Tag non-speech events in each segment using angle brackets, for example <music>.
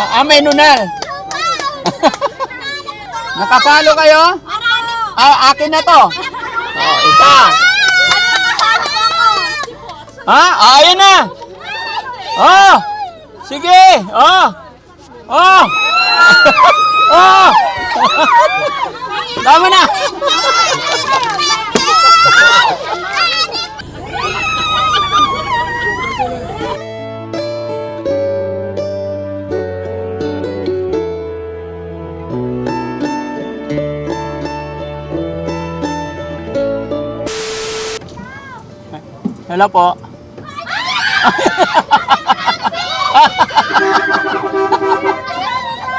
Ah, may nunal. <laughs> Nakapalo kayo? Ah, akin na to. Oh, isa. Ha? Ah, ayan na. Oh. Sige. Oh. Oh. <laughs> oh. <laughs> Tama na. Hello po.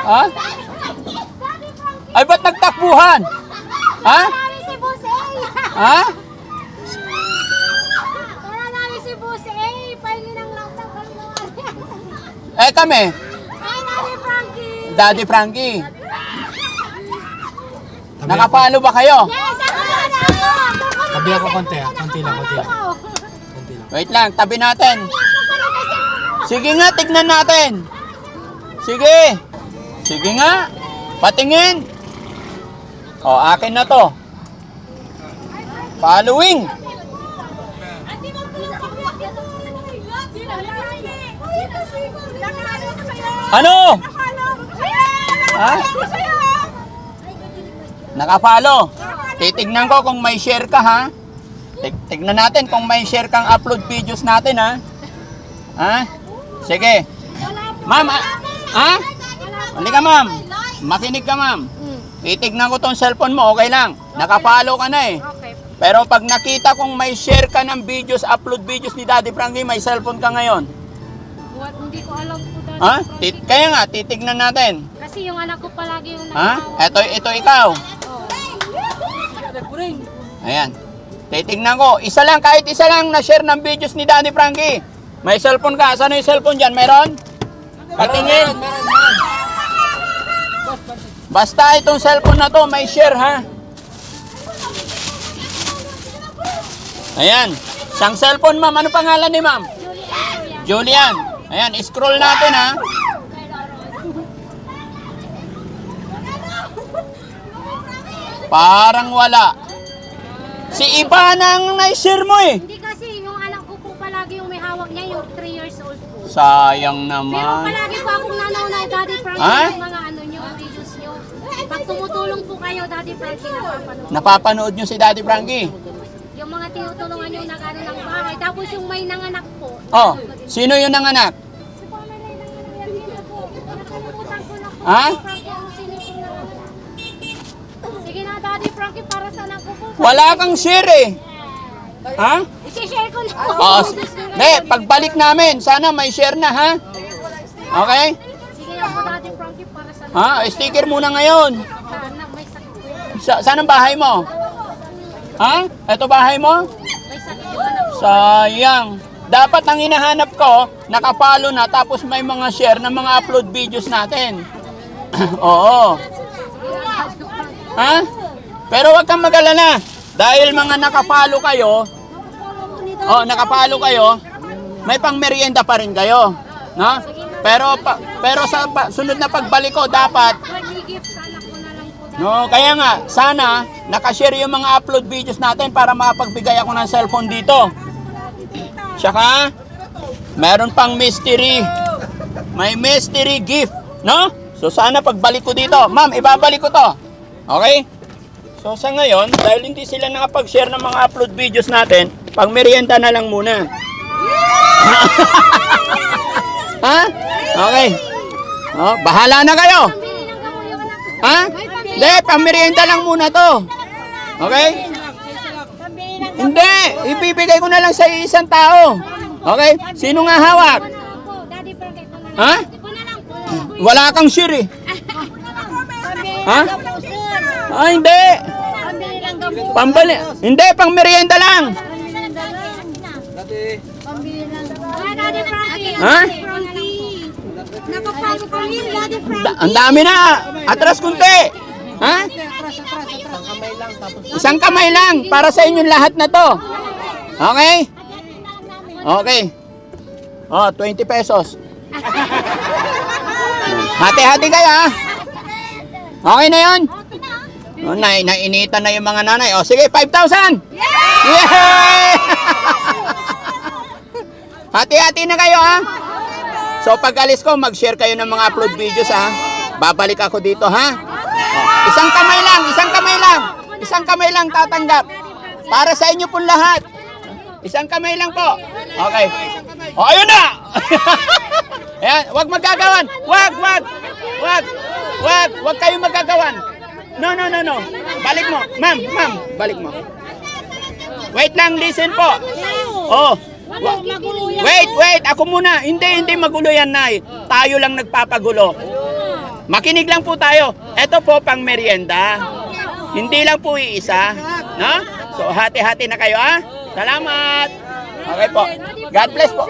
ha? Ay, ba't nagtakbuhan? Ha? si Busey! Ha? Wala namin si Busey! Pahingin ang laptop Eh kami, Ay, namin Frankie! Daddy Frankie. Nakapalo ba kayo? Yes, ako na ako! Tabi ako konti ah. Konti lang, konti lang. Wait lang, tabi natin. Sige nga, tignan natin. Sige. Sige nga. Patingin. O, akin na to. Following. Ano? Ha? Nakapalo. Titignan ko kung may share ka ha. Tig- Tignan natin kung may share kang upload videos natin ha. Ha? Sige. Ma'am, ah, ha? Halika ma'am. Makinig ka ma'am. Titignan ko tong cellphone mo, okay lang. Nakapalo ka na eh. Okay. Pero pag nakita kong may share ka ng videos, upload videos ni Daddy Frankie, may cellphone ka ngayon. What? Hindi ko alam po dati. Ha? Tit kaya nga, titignan natin. Kasi yung anak ko palagi yung Ha? Ito, ito ikaw. Oh. Ayan. Titignan ko. Isa lang, kahit isa lang na-share ng videos ni Daddy Frankie. May cellphone ka. Saan yung cellphone dyan? Meron? Patingin. Basta itong cellphone na to, may share ha. Ayan. Isang cellphone ma'am. Ano pangalan ni ma'am? Julian. Ayan, scroll natin ha. Parang wala. Si Iba nang na-share mo eh. Hindi kasi yung anak ko po palagi yung may hawak niya, yung 3 years old po. Sayang Pero naman. palagi po akong nanonood, Daddy Frankie, Ha? yung mga ano nyo, videos nyo. Pag tumutulong po kayo, Daddy Frankie, napapanood. Napapanood nyo si Daddy Frankie. Yung mga tinutulungan nyo na gano'n ng bahay. Tapos yung may nanganak po. Oh, sino yung nanganak? Si Pamela yung nanganak yan po. Nakalimutan ko na po. Ha? Frankie. Daddy Frankie, para sa anak ko po. Wala kang share eh. Ha? I-share ko na po. Oh, ne, pagbalik namin, sana may share na ha. Okay? Sige na po, Daddy Frankie, para sa Ha? Sticker muna ngayon. Sa saan ang bahay mo? Ha? Ito bahay mo? Sayang. Dapat ang hinahanap ko, nakapalo na tapos may mga share ng mga upload videos natin. <clears throat> Oo. Ha? Pero wag kang mag-alala. Dahil mga nakapalo kayo, oh, nakapalo kayo, may pang merienda pa rin kayo. No? Pero pa, pero sa pa- sunod na pagbalik ko dapat. No, kaya nga, sana nakashare yung mga upload videos natin para makapagbigay ako ng cellphone dito. Tsaka, meron pang mystery. May mystery gift, no? So sana pagbalik ko dito, ma'am, ibabalik ko to. Okay? So sa ngayon, dahil hindi sila nakapag-share ng mga upload videos natin, pag merienda na lang muna. <laughs> ha? Okay. Oh, bahala na kayo. Ha? Hindi, pamerienda lang muna to. Okay? Hindi, ibibigay ko na lang sa isang tao. Okay? Sino nga hawak? Ha? Wala kang share eh. Ha? Ah, hindi. Pambili. Hindi, pang merienda lang. Ha? Da- ang dami na. Atras kunti. Ha? Isang kamay lang para sa inyong lahat na to. Okay? Okay. Oh, 20 pesos. <laughs> Hati-hati kayo ha. Okay na yun? Oh, na, nainitan na yung mga nanay. O sige, 5,000! Yay! <laughs> Hati-hati na kayo ha. So pag alis ko, mag-share kayo ng mga upload videos ha. Babalik ako dito ha. O, isang kamay lang, isang kamay lang. Isang kamay lang tatanggap. Para sa inyo pong lahat. Isang kamay lang po. Okay. O, ayun na! <laughs> Ayan, wag magagawan. Wag, wag. Wag. Wag, wag kayo magagawan. No, no, no, no. Balik mo. Ma'am, ma'am, balik mo. Wait lang, listen po. Oh. wa- Wait, wait, ako muna. Hindi, hindi magulo yan, Nay. Tayo lang nagpapagulo. Makinig lang po tayo. Ito po pang merienda. Hindi lang po iisa. No? So, hati-hati na kayo, ha? Salamat. Okay po. God bless po.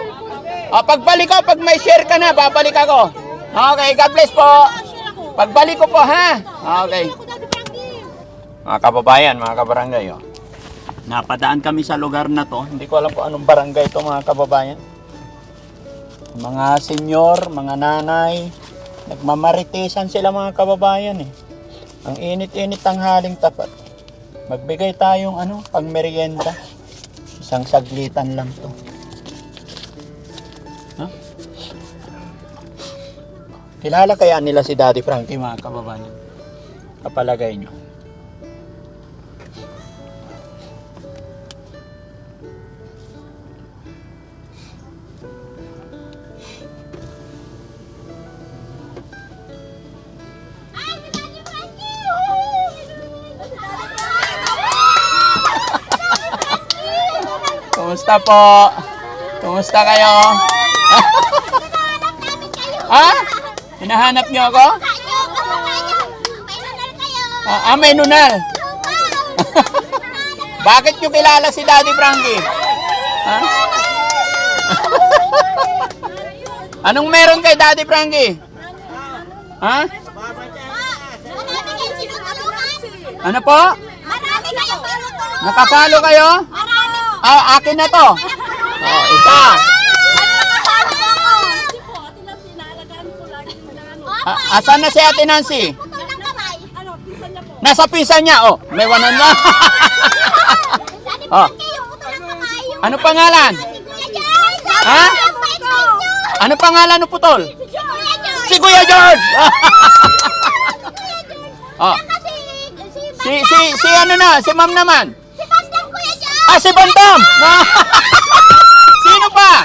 O, pagbalik ko, pag may share ka na, babalik ako. Okay, God bless po. Pagbalik ko po, ha? Okay. Mga kababayan, mga kabarangay, oh. Napadaan kami sa lugar na to. Hindi ko alam kung anong barangay to, mga kababayan. Mga senyor, mga nanay, nagmamaritesan sila mga kababayan eh. Ang init-init ang haling tapat. Magbigay tayong ano, pang merienda. Isang saglitan lang to. Ha? Kilala kaya nila si Daddy Frankie mga kababayan? Kapalagay nyo. Kumusta po? Kumusta kayo? <laughs> ha? Hinahanap niyo ako? Ah, ah, may nunal. <laughs> Bakit niyo kilala si Daddy Frankie? Ha? <laughs> Anong meron kay Daddy Frankie? Ha? Ano po? Marami kayo tinutulungan. Nakapalo kayo? Marami. Ah, akin na to. Oh, isa. Ah, asan na si Ate Nancy? Nasa pinsan niya. Oh, may wanan na. Oh. <laughs> ano pangalan? Ha? Ano pangalan ng putol? Si Kuya George. <laughs> Oh, si si si ano na, si Ma'am naman. si Bandang Kuya George. Ah, si Bandam. <laughs> Sino pa?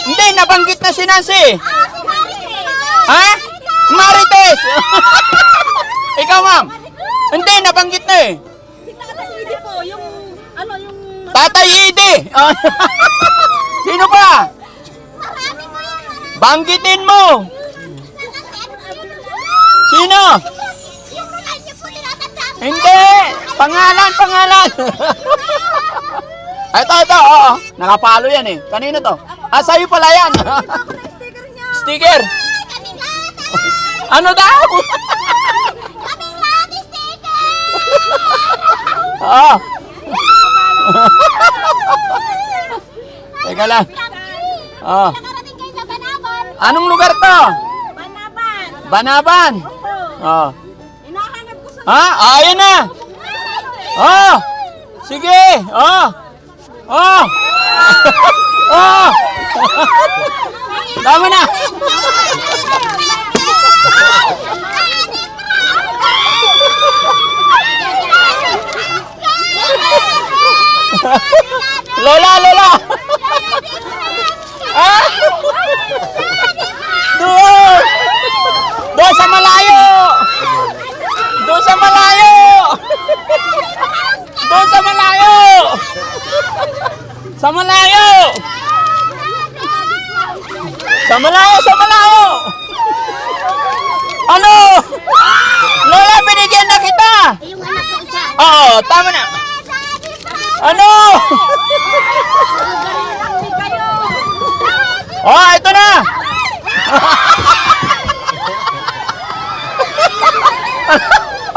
Hindi, nabanggit na si Nancy. Ah. Ha? Marites! <laughs> Ikaw, ma'am? Hindi, nabanggit na eh. Tatay yung ano yung Tatay Idi! <laughs> Sino pa? Marami ko yan. Banggitin mo! Sino? Hindi! Pangalan, pangalan! ito, ito, oo. Nakapalo yan eh. Kanino to? Ah, sa'yo pala yan. sticker. Ano daw? Kaming lahat, sticker. Oo. Teka lang. Oo. Anong lugar to? Banaban. Banaban. Opo. Oh. Hinahanap ko sa Ha? Ah, Ayun na. Oh. Sige. Oh. Oh. <laughs> oh. Tama na. Lola, Lola. ah? Doon. Doon sa malayo. Doon sa malayo. Doon sa malayo. Sa malayo. Sa malayo, sa malayo. Ano? Lola, binigyan na kita. Oo, tama na. Ano? Oh, ito na. <laughs>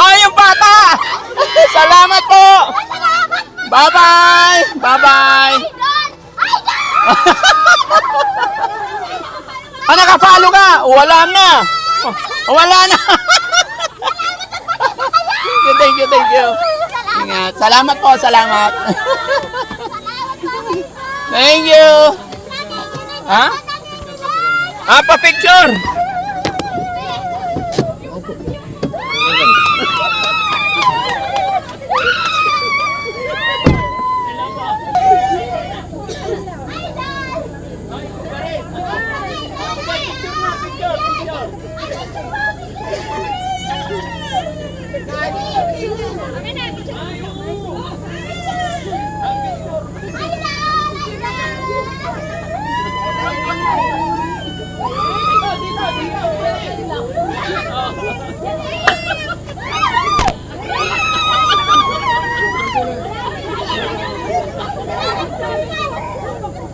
Ah, yung bata. Salamat po. Bye-bye. Bye-bye. Idol! Ah, nakapalo ka! Wala na! Oh, Wala na! thank you, thank you, thank you. Ingat. Salamat po, salamat. thank you. Ha? Ah, pa-picture! Nakita ko na! Nakita ko na! Nakita ko na! Pinapalo ko!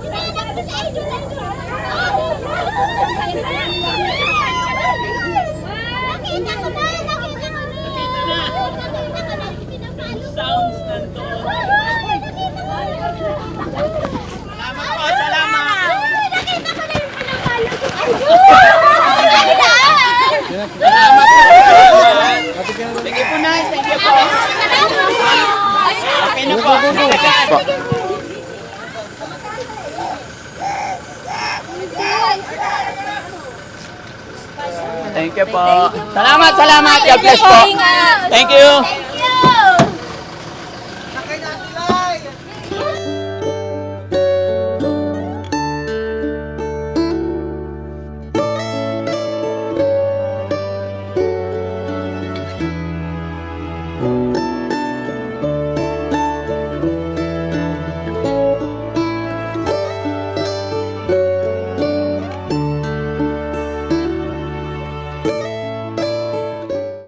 Sounds nandoon. Salamat po, salamat. Nakita ko na yung pinapalo ko! Ayun! Salamat po. Sige po, Nay. Thank you po. Okay na po. Po. Thank you po. Salamat, salamat. God bless po. Thank you.